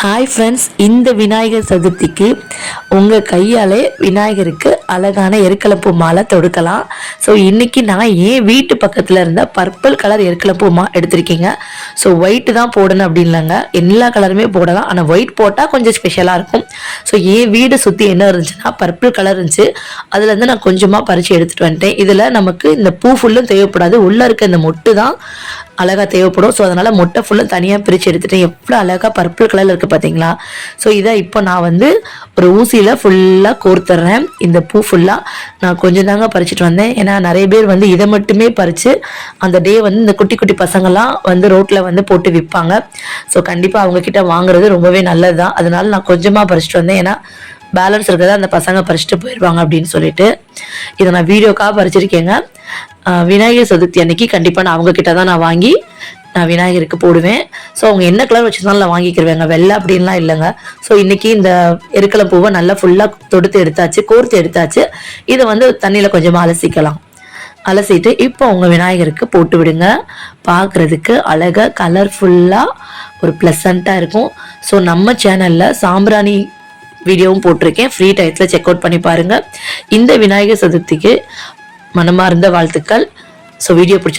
Hi friends இந்த விநாயகர் சதுர்த்திக்கு உங்கள் கையாலே விநாயகருக்கு அழகான எருக்கலப்பூ மாலை தொடுக்கலாம். ஸோ இன்றைக்கி நான் ஏன் வீட்டு பக்கத்தில் இருந்த பர்பிள் கலர் எருக்கலப்பூ மா எடுத்திருக்கீங்க? ஸோ ஒயிட் தான் போடணும் அப்படின்லங்க எல்லா கலருமே போடலாம். ஆனால் ஒயிட் போட்டால் கொஞ்சம் ஸ்பெஷலாக இருக்கும். ஸோ என் வீடு சுற்றி என்ன இருந்துச்சுன்னா பர்பிள் கலர் இருந்துச்சு. அதுலேருந்து நான் கொஞ்சமாக பறித்து எடுத்துகிட்டு வந்துட்டேன். இதில் நமக்கு இந்த பூ ஃபுல்லும் தேவைப்படாது. உள்ளே இருக்க இந்த மொட்டு தான் அழகாக தேவைப்படும். ஸோ அதனால் மொட்டை ஃபுல்லாக தனியாக பிரித்து எடுத்துட்டேன் எவ்வளோ அழகாக பர்பிள் கலரில் இருக்குது பார்த்தீங்களா ஸோ இதை இப்போ நான் வந்து ஒரு ஊசியில் ஃபுல்லாக கோர்த்துறேன். இந்த பூ ஃபுல்லாக நான் கொஞ்சம் தாங்க பறிச்சுட்டு வந்தேன். ஏன்னா நிறைய பேர் வந்து இதை மட்டுமே பறித்து அந்த டே வந்து இந்த குட்டி குட்டி பசங்கள்லாம் வந்து ரோட்டில் வந்து போட்டு விற்பாங்க. ஸோ கண்டிப்பாக அவங்கக்கிட்ட வாங்குறது ரொம்பவே நல்லது தான் அதனால் நான் கொஞ்சமாக பறிச்சுட்டு வந்தேன். ஏன்னா பேலன்ஸ் இருக்கிறத அந்த பசங்க பறிச்சுட்டு போயிடுவாங்க அப்படின்னு சொல்லிட்டு. இதை நான் வீடியோக்காக பறிச்சிருக்கேங்க. விநாயகர் சதுர்த்தி அன்னைக்கு கண்டிப்பாக நான் அவங்க கிட்ட தான் நான் வாங்கி நான் விநாயகருக்கு போடுவேன். ஸோ அவங்க என்ன கலர் வச்சுருந்தாலும் நான் வாங்கிக்கிருவேங்க. வெள்ளை அப்படின்லாம் இல்லைங்க. ஸோ இன்றைக்கி இந்த எருக்கலை பூவை நல்லா ஃபுல்லாக தொடுத்து எடுத்தாச்சு கோர்த்து எடுத்தாச்சு. இதை வந்து தண்ணியில் கொஞ்சமாக அலசிக்கலாம். அலசிட்டு இப்போ உங்கள் விநாயகருக்கு போட்டு விடுங்க. பார்க்குறதுக்கு அழகாக கலர்ஃபுல்லாக ஒரு ப்ளசண்ட்டாக இருக்கும். ஸோ நம்ம சேனலில் சாம்பிராணி வீடியோவும் போட்டிருக்கேன். ஃப்ரீ டயத்தில் செக் அவுட் பண்ணி பாருங்கள் இந்த விநாயகர் சதுர்த்திக்கு மனமார்ந்த வாழ்த்துக்கள். ஸோ வீடியோ பிடிச்ச